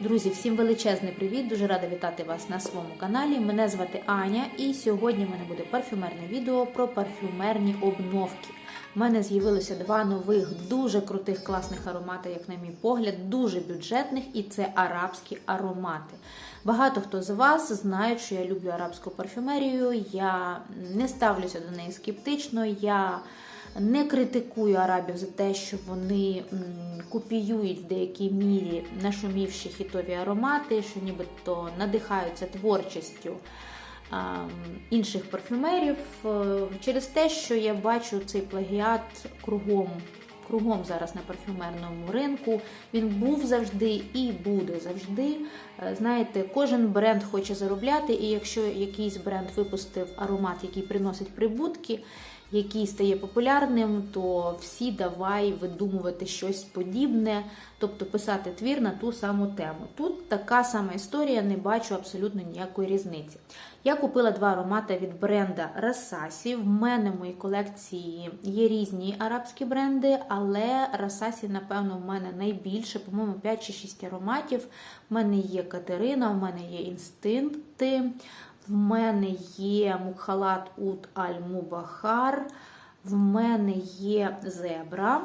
Друзі, всім величезний привіт! Дуже рада вітати вас на своєму каналі. Мене звати Аня, і сьогодні в мене буде парфюмерне відео про парфюмерні обновки. У мене з'явилося два нових дуже крутих класних аромати, як на мій погляд, дуже бюджетних, і це арабські аромати. Багато хто з вас знають, що я люблю арабську парфюмерію. Я не ставлюся до неї скептично. Я не критикую арабів за те, що вони копіюють в деякій мірі нашумівші хітові аромати, що нібито надихаються творчістю інших парфюмерів е, через те, що я бачу цей плагіат кругом. Кругом зараз на парфюмерному ринку він був завжди і буде завжди. Е, Знаєте, кожен бренд хоче заробляти, і якщо якийсь бренд випустив аромат, який приносить прибутки, який стає популярним, то всі давай видумувати щось подібне, тобто писати твір на ту саму тему. Тут така сама історія, не бачу абсолютно ніякої різниці. Я купила два аромати від бренда Расасі. В мене в моїй колекції є різні арабські бренди, але Расасі, напевно, в мене найбільше, по-моєму, 5 чи 6 ароматів. В мене є Катерина, в мене є інстинкти. В мене є Мухалат Ут Аль Мубахар, в мене є зебра,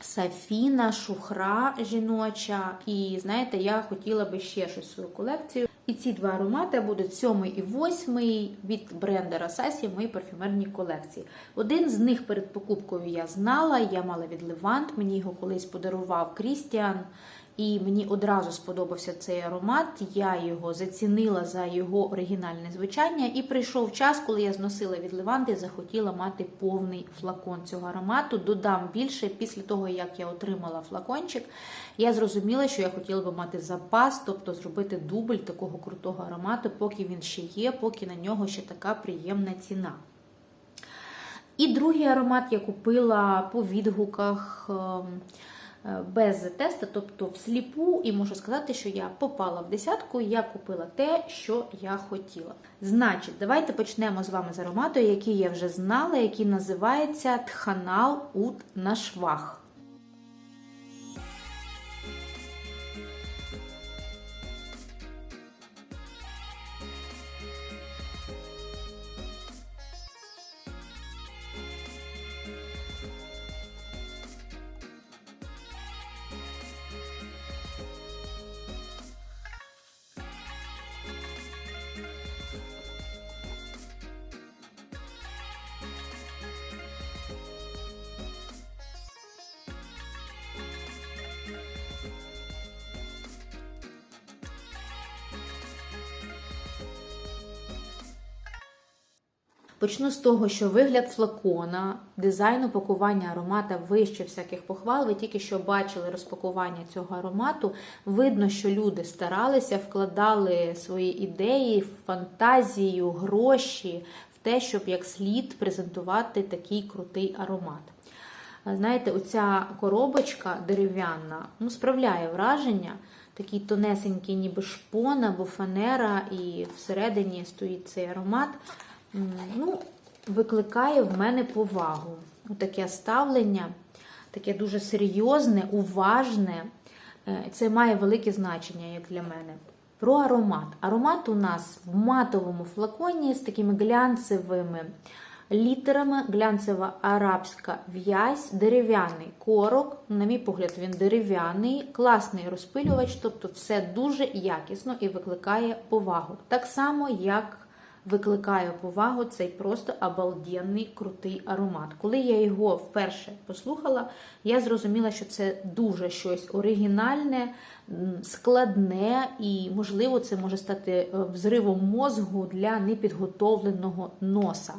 Сафіна, шухра жіноча. І знаєте, я хотіла би ще щось в свою колекцію. І ці два аромати будуть сьомий і восьмий від бренда Расасі в моїй парфюмерній колекції. Один з них перед покупкою я знала, я мала від Левант, мені його колись подарував Крістіан. І мені одразу сподобався цей аромат. Я його зацінила за його оригінальне звучання. І прийшов час, коли я зносила від Леванти, захотіла мати повний флакон цього аромату. Додам більше після того, як я отримала флакончик, я зрозуміла, що я хотіла би мати запас, тобто зробити дубль такого крутого аромату, поки він ще є, поки на нього ще така приємна ціна. І другий аромат я купила по відгуках. Ем, без тесту, тобто всліпу, і можу сказати, що я попала в десятку, я купила те, що я хотіла. Значить, давайте почнемо з вами з аромату, який я вже знала, який називається Тханал Ут на швах. Почну з того, що вигляд флакона, дизайн упакування аромата вище всяких похвал. Ви тільки що бачили розпакування цього аромату. Видно, що люди старалися, вкладали свої ідеї, фантазію, гроші в те, щоб як слід презентувати такий крутий аромат. Знаєте, оця коробочка дерев'яна ну, справляє враження. Такий тонесенький, ніби шпон або фанера, і всередині стоїть цей аромат. Ну, викликає в мене повагу. Таке ставлення, таке дуже серйозне, уважне. Це має велике значення, як для мене. Про аромат. Аромат у нас в матовому флаконі з такими глянцевими літерами, глянцева арабська в'язь, дерев'яний корок. На мій погляд, він дерев'яний, класний розпилювач, тобто все дуже якісно і викликає повагу. Так само, як викликає повагу цей просто обалденний крутий аромат. Коли я його вперше послухала, я зрозуміла, що це дуже щось оригінальне, складне, і, можливо, це може стати взривом мозгу для непідготовленого носа.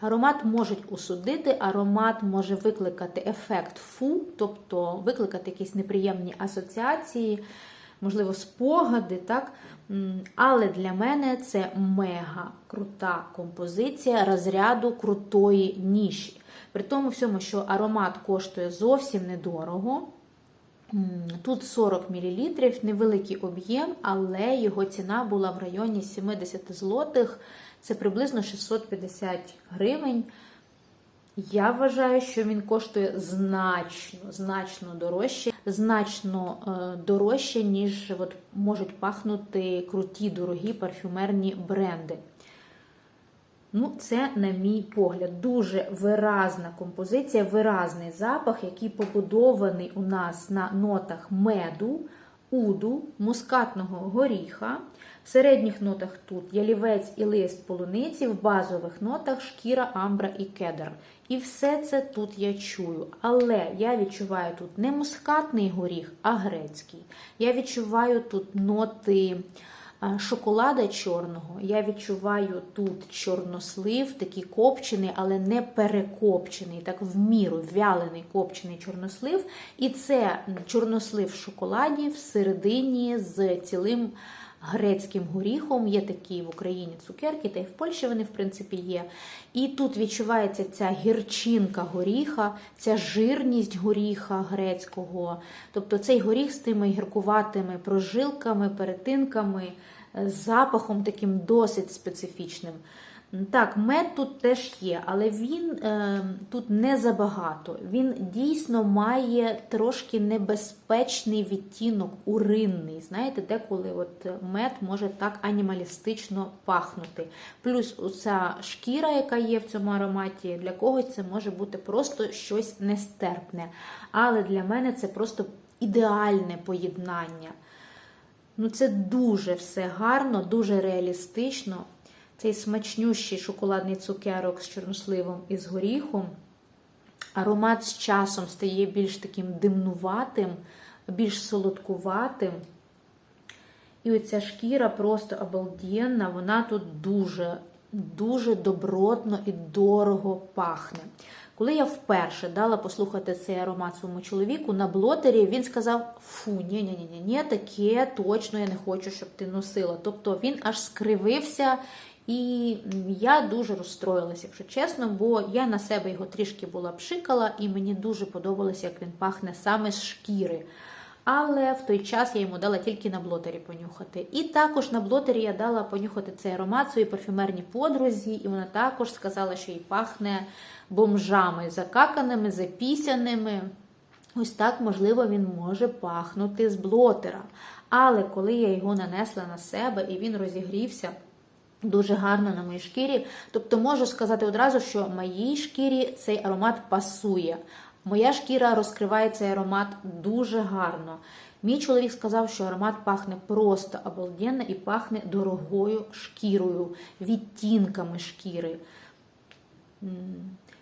Аромат можуть усудити, аромат може викликати ефект фу, тобто викликати якісь неприємні асоціації можливо, спогади, так? Але для мене це мега крута композиція розряду крутої ніші. При тому всьому, що аромат коштує зовсім недорого. Тут 40 мл, невеликий об'єм, але його ціна була в районі 70 злотих, це приблизно 650 гривень. Я вважаю, що він коштує значно, значно дорожче, значно е, дорожче, ніж от можуть пахнути круті, дорогі парфюмерні бренди. Ну, це, на мій погляд, дуже виразна композиція, виразний запах, який побудований у нас на нотах меду, уду, мускатного горіха. В середніх нотах тут ялівець і лист полуниці, в базових нотах шкіра, амбра і кедр. І все це тут я чую. Але я відчуваю тут не мускатний горіх, а грецький. Я відчуваю тут ноти шоколада чорного. Я відчуваю тут чорнослив, такий копчений, але не перекопчений, так в міру вялений копчений чорнослив. І це чорнослив в шоколаді всередині з цілим. Грецьким горіхом є такі в Україні цукерки, та й в Польщі вони, в принципі, є. І тут відчувається ця гірчинка горіха, ця жирність горіха грецького. Тобто цей горіх з тими гіркуватими прожилками, перетинками, запахом таким досить специфічним. Так, мед тут теж є, але він е, тут не забагато. Він дійсно має трошки небезпечний відтінок, уринний. Знаєте, деколи от мед може так анімалістично пахнути. Плюс оця шкіра, яка є в цьому ароматі, для когось це може бути просто щось нестерпне. Але для мене це просто ідеальне поєднання. Ну, Це дуже все гарно, дуже реалістично цей смачнющий шоколадний цукерок з чорносливом і з горіхом. Аромат з часом стає більш таким димнуватим, більш солодкуватим. І оця шкіра просто обалденна, вона тут дуже, дуже добротно і дорого пахне. Коли я вперше дала послухати цей аромат своєму чоловіку на блотері, він сказав: Фу, ні ні ні ні таке точно я не хочу, щоб ти носила. Тобто він аж скривився і я дуже розстроїлася, якщо чесно, бо я на себе його трішки була пшикала, і мені дуже подобалося, як він пахне саме з шкіри. Але в той час я йому дала тільки на блотері понюхати. І також на блотері я дала понюхати цей аромат своїй парфюмерній подрузі, і вона також сказала, що їй пахне бомжами, закаканими, запісяними. Ось так, можливо, він може пахнути з блотера. Але коли я його нанесла на себе і він розігрівся. Дуже гарно на моїй шкірі. Тобто можу сказати одразу, що моїй шкірі цей аромат пасує. Моя шкіра розкриває цей аромат дуже гарно. Мій чоловік сказав, що аромат пахне просто обалденно і пахне дорогою шкірою, відтінками шкіри.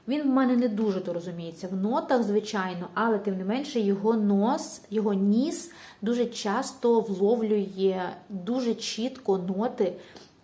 Він в мене не дуже то розуміється. В нотах, звичайно, але тим не менше його нос, його ніс дуже часто вловлює дуже чітко ноти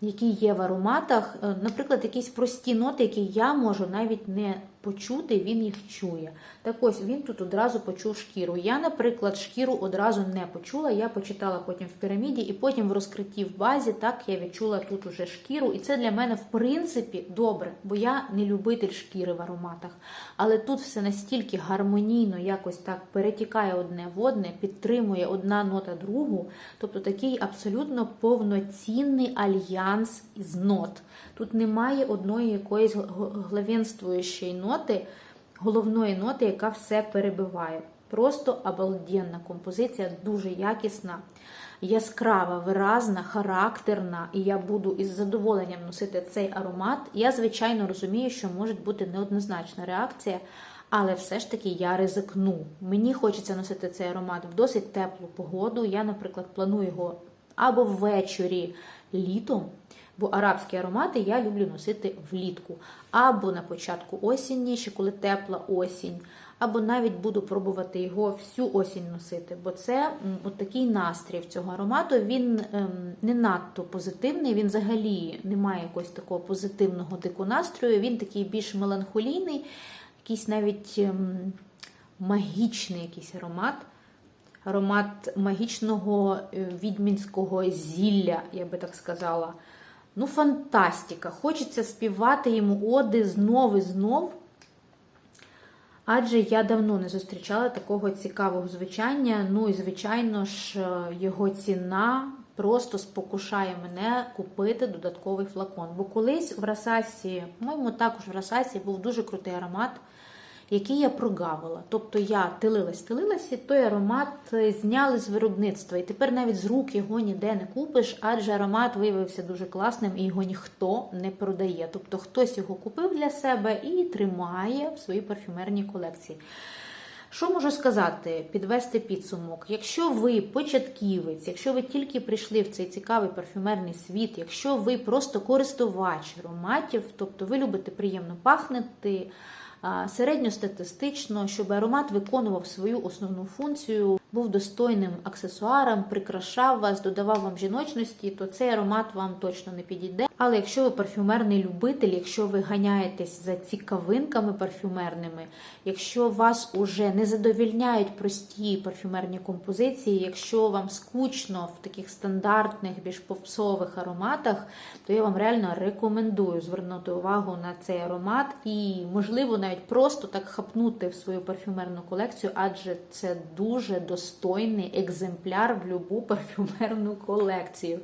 які є в ароматах, е, наприклад, якісь прості ноти, які я можу навіть не почути, він їх чує. Так ось він тут одразу почув шкіру. Я, наприклад, шкіру одразу не почула. Я почитала потім в піраміді, і потім в розкритті в базі так я відчула тут уже шкіру. І це для мене, в принципі, добре, бо я не любитель шкіри в ароматах. Але тут все настільки гармонійно, якось так перетікає одне в одне, підтримує одна нота другу. Тобто такий абсолютно повноцінний альянс із нот. Тут немає одної якоїсь главенствуючої ноти, головної ноти, яка все перебиває. Просто обалденна композиція, дуже якісна, яскрава, виразна, характерна, і я буду із задоволенням носити цей аромат. Я, звичайно, розумію, що може бути неоднозначна реакція, але все ж таки я ризикну. Мені хочеться носити цей аромат в досить теплу погоду. Я, наприклад, планую його або ввечері літом. Бо арабські аромати я люблю носити влітку. Або на початку осінні, ще коли тепла осінь, або навіть буду пробувати його всю осінь носити. Бо це от такий настрій цього аромату. Він ем, не надто позитивний, він взагалі не має якогось такого позитивного дику настрою. Він такий більш меланхолійний, якийсь навіть ем, магічний якийсь аромат. Аромат магічного е, відмінського зілля, я би так сказала. Ну, фантастика! Хочеться співати йому оди знов і знов. Адже я давно не зустрічала такого цікавого звучання. Ну і, звичайно ж, його ціна просто спокушає мене купити додатковий флакон. Бо колись в Расасі, по-моєму, також в Расасі був дуже крутий аромат, який я прогавила. Тобто я тилилась, тилилась, і той аромат зняли з виробництва. І тепер навіть з рук його ніде не купиш, адже аромат виявився дуже класним і його ніхто не продає. Тобто хтось його купив для себе і тримає в своїй парфюмерній колекції. Що можу сказати, підвести підсумок? Якщо ви початківець, якщо ви тільки прийшли в цей цікавий парфюмерний світ, якщо ви просто користувач ароматів, тобто ви любите приємно пахнути, середньостатистично, щоб аромат виконував свою основну функцію, був достойним аксесуаром, прикрашав вас, додавав вам жіночності, то цей аромат вам точно не підійде. Але якщо ви парфюмерний любитель, якщо ви ганяєтесь за цікавинками парфюмерними, якщо вас уже не задовільняють прості парфюмерні композиції, якщо вам скучно в таких стандартних, більш попсових ароматах, то я вам реально рекомендую звернути увагу на цей аромат і, можливо, навіть просто так хапнути в свою парфюмерну колекцію, адже це дуже достойний екземпляр в любу парфюмерну колекцію.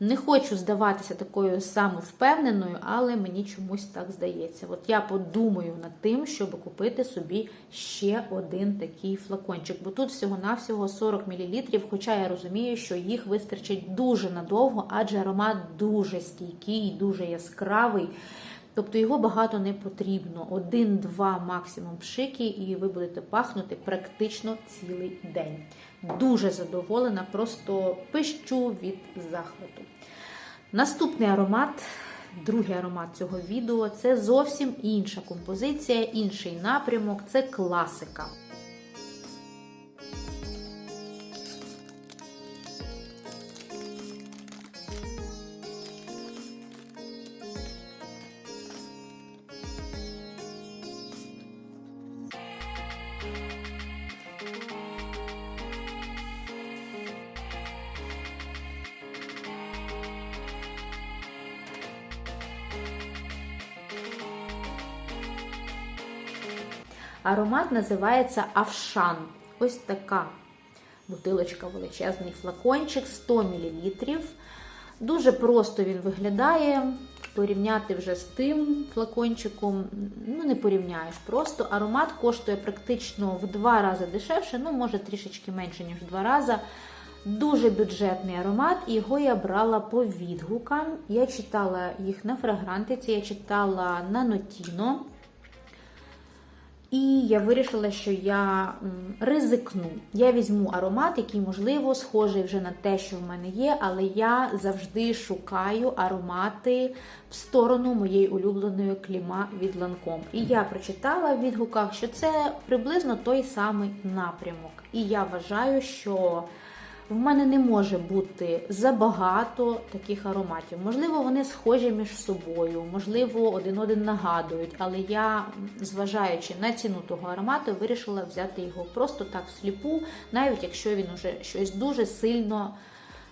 Не хочу здаватися такою самовпевненою, але мені чомусь так здається. От я подумаю над тим, щоб купити собі ще один такий флакончик. Бо тут всього-навсього 40 мл, хоча я розумію, що їх вистачить дуже надовго, адже аромат дуже стійкий, дуже яскравий. Тобто його багато не потрібно. Один-два максимум пшики, і ви будете пахнути практично цілий день. Дуже задоволена, просто пищу від захвату. Наступний аромат, другий аромат цього відео це зовсім інша композиція, інший напрямок це класика. Аромат називається Авшан. Ось така бутилочка, величезний флакончик, 100 мл. Дуже просто він виглядає. Порівняти вже з тим флакончиком, ну не порівняєш. Просто аромат коштує практично в два рази дешевше, ну, може трішечки менше, ніж в два рази. Дуже бюджетний аромат, і його я брала по відгукам. Я читала їх на фрагрантиці, я читала на Нотіно. І я вирішила, що я ризикну. Я візьму аромат, який, можливо, схожий вже на те, що в мене є, але я завжди шукаю аромати в сторону моєї улюбленої кліма від Ланком. І я прочитала в відгуках, що це приблизно той самий напрямок. І я вважаю, що в мене не може бути забагато таких ароматів. Можливо, вони схожі між собою, можливо, один один нагадують, але я, зважаючи на ціну того аромату, вирішила взяти його просто так всліпу, навіть якщо він уже щось дуже сильно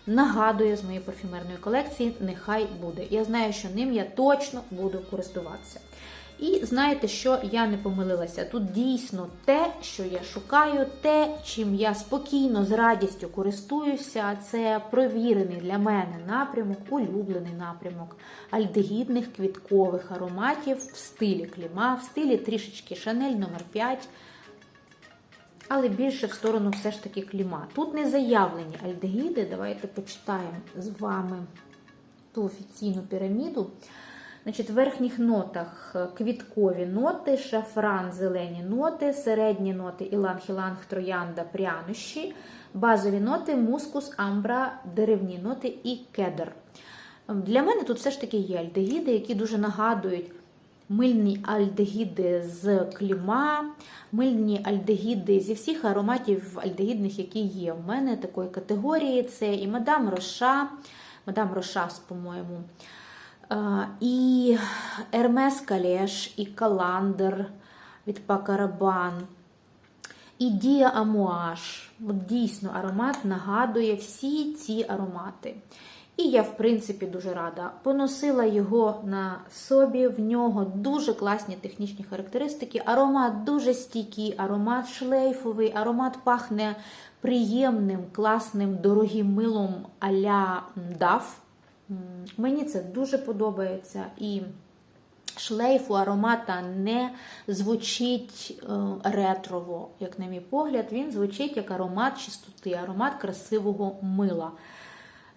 нагадує з моєї парфюмерної колекції, нехай буде. Я знаю, що ним я точно буду користуватися. І знаєте, що я не помилилася. Тут дійсно те, що я шукаю, те, чим я спокійно, з радістю користуюся, це провірений для мене напрямок, улюблений напрямок альдегідних квіткових ароматів в стилі кліма, в стилі трішечки Шанель номер 5 але більше в сторону все ж таки кліма. Тут не заявлені альдегіди. Давайте почитаємо з вами ту офіційну піраміду. Значить, В верхніх нотах квіткові ноти, шафран, зелені ноти, середні ноти іланг-іланг, троянда, прянощі, базові ноти, мускус, амбра, деревні ноти і кедр. Для мене тут все ж таки є альдегіди, які дуже нагадують мильні альдегіди з кліма, мильні альдегіди зі всіх ароматів альдегідних, які є. У мене такої категорії це і мадам Роша, мадам Рошас, по-моєму. І Ермес Калеш, і Каландер від Пакарабан, і Дія Амуаш. От Дійсно, аромат нагадує всі ці аромати. І я, в принципі, дуже рада. Поносила його на собі, в нього дуже класні технічні характеристики. Аромат дуже стійкий, аромат шлейфовий, аромат пахне приємним, класним, дорогим милом а-ля DAF. Мені це дуже подобається. І шлейфу аромата не звучить е, ретрово, як на мій погляд. Він звучить як аромат чистоти, аромат красивого мила.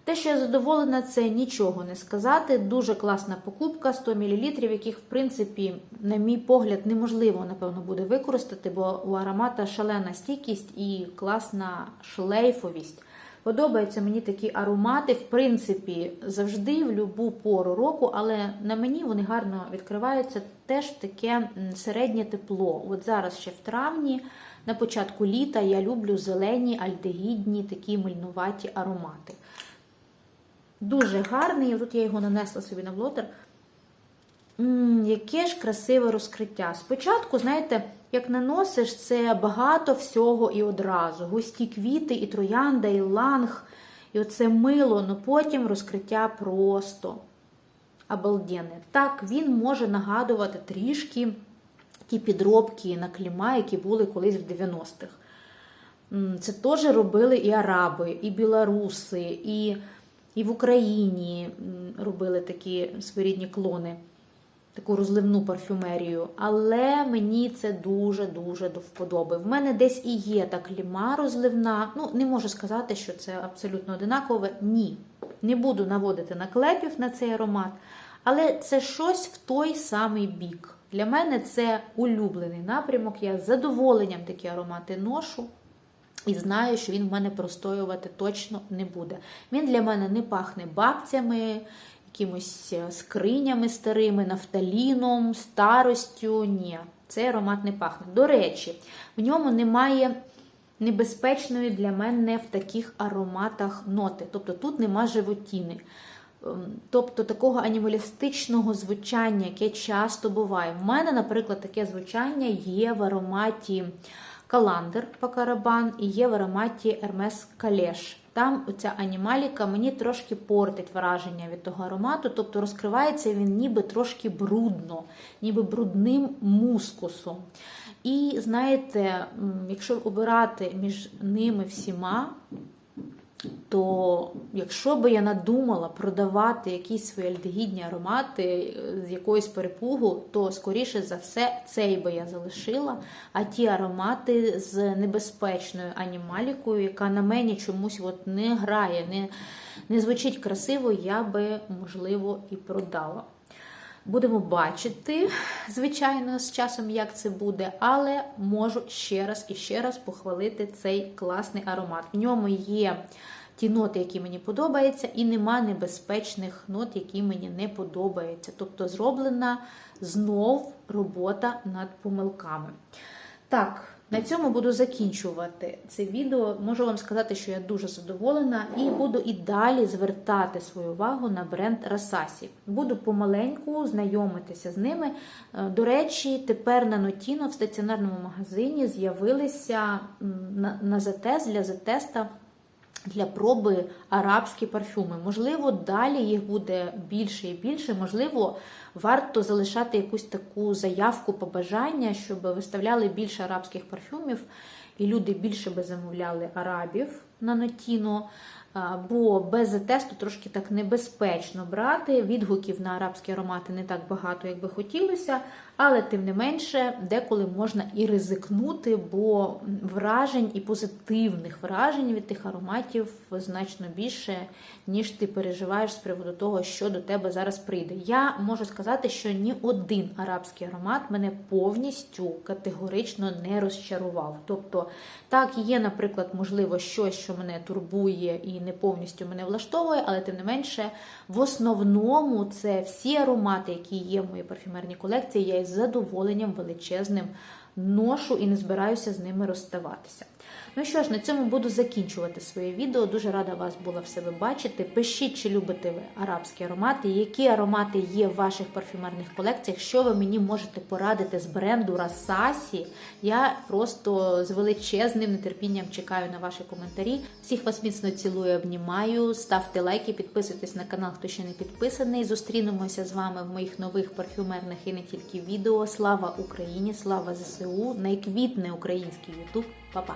Те, що я задоволена, це нічого не сказати. Дуже класна покупка 100 мл, яких, в принципі, на мій погляд, неможливо, напевно, буде використати, бо у аромата шалена стійкість і класна шлейфовість. Подобаються мені такі аромати, в принципі, завжди в будь-яку пору року, але на мені вони гарно відкриваються. Теж таке середнє тепло. От зараз ще в травні, на початку літа, я люблю зелені, альдегідні, такі мильнуваті аромати. Дуже гарний. Тут я його нанесла собі на блотер. М, яке ж красиве розкриття. Спочатку, знаєте, як наносиш, це багато всього і одразу. Густі квіти, і троянда, і ланг, і оце мило, але потім розкриття просто обалденне. Так, він може нагадувати трішки ті підробки на кліма, які були колись в 90-х. Це теж робили і араби, і білоруси, і, і в Україні робили такі своєрідні клони таку розливну парфюмерію, але мені це дуже-дуже до вподоби. В мене десь і є та кліма розливна. Ну, не можу сказати, що це абсолютно одинакове. Ні. Не буду наводити наклепів на цей аромат, але це щось в той самий бік. Для мене це улюблений напрямок. Я з задоволенням такі аромати ношу. І знаю, що він в мене простоювати точно не буде. Він для мене не пахне бабцями, якимось е, скринями старими, нафталіном, старостю. Ні, цей аромат не пахне. До речі, в ньому немає небезпечної для мене в таких ароматах ноти. Тобто тут нема животіни. Ем, Тобто такого анімалістичного звучання, яке часто буває. В мене, наприклад, таке звучання є в ароматі Каландер Пакарабан і є в ароматі Hermes Калеш. Там оця анімаліка мені трошки портить враження від того аромату, тобто розкривається він ніби трошки брудно, ніби брудним мускусом. І знаєте, якщо обирати між ними всіма, то якщо би я надумала продавати якісь свої альдегідні аромати е, з якоїсь перепугу, то скоріше за все цей би я залишила. А ті аромати з небезпечною анімалікою, яка на мені чомусь от не грає, не, не звучить красиво, я би, можливо, і продала. Будемо бачити, звичайно, з часом, як це буде, але можу ще раз і ще раз похвалити цей класний аромат. В ньому є ті ноти, які мені подобаються, і нема небезпечних нот, які мені не подобаються. Тобто зроблена знов робота над помилками. Так, на цьому буду закінчувати це відео. Можу вам сказати, що я дуже задоволена і буду і далі звертати свою увагу на бренд Расасі. Буду помаленьку знайомитися з ними. Е, До речі, тепер на Нотіно в стаціонарному магазині з'явилися на, затест для затеста. Для проби арабські парфюми. Можливо, далі їх буде більше і більше. Можливо, варто залишати якусь таку заявку побажання, щоб виставляли більше арабських парфюмів, і люди більше би замовляли арабів на Нотіно. А, Бо без тесту трошки так небезпечно брати. Відгуків на арабські аромати не так багато, як би хотілося, але тим не менше, деколи можна і ризикнути, бо вражень і позитивних вражень від тих ароматів значно більше, ніж ти переживаєш з приводу того, що до тебе зараз прийде. Я можу сказати, що ні один арабський аромат мене повністю категорично не розчарував. Тобто, так, є, наприклад, можливо, щось, що мене турбує і не повністю мене влаштовує, але тим не менше, в основному це всі аромати, які є в моїй парфюмерній колекції, я із задоволенням величезним ношу і не збираюся з ними розставатися. Ну що ж, на цьому буду закінчувати своє відео. Дуже рада вас була в себе бачити. Пишіть, чи любите ви арабські аромати, які аромати є в ваших парфюмерних колекціях, що ви мені можете порадити з бренду Расасі. Я просто з величезним нетерпінням чекаю на ваші коментарі. Всіх вас міцно цілую, обнімаю. Ставте лайки, підписуйтесь на канал, хто ще не підписаний. Зустрінемося з вами в моїх нових парфюмерних і не тільки відео. Слава Україні! Слава ЗСУ! Найквітне український Ютуб. Па-па!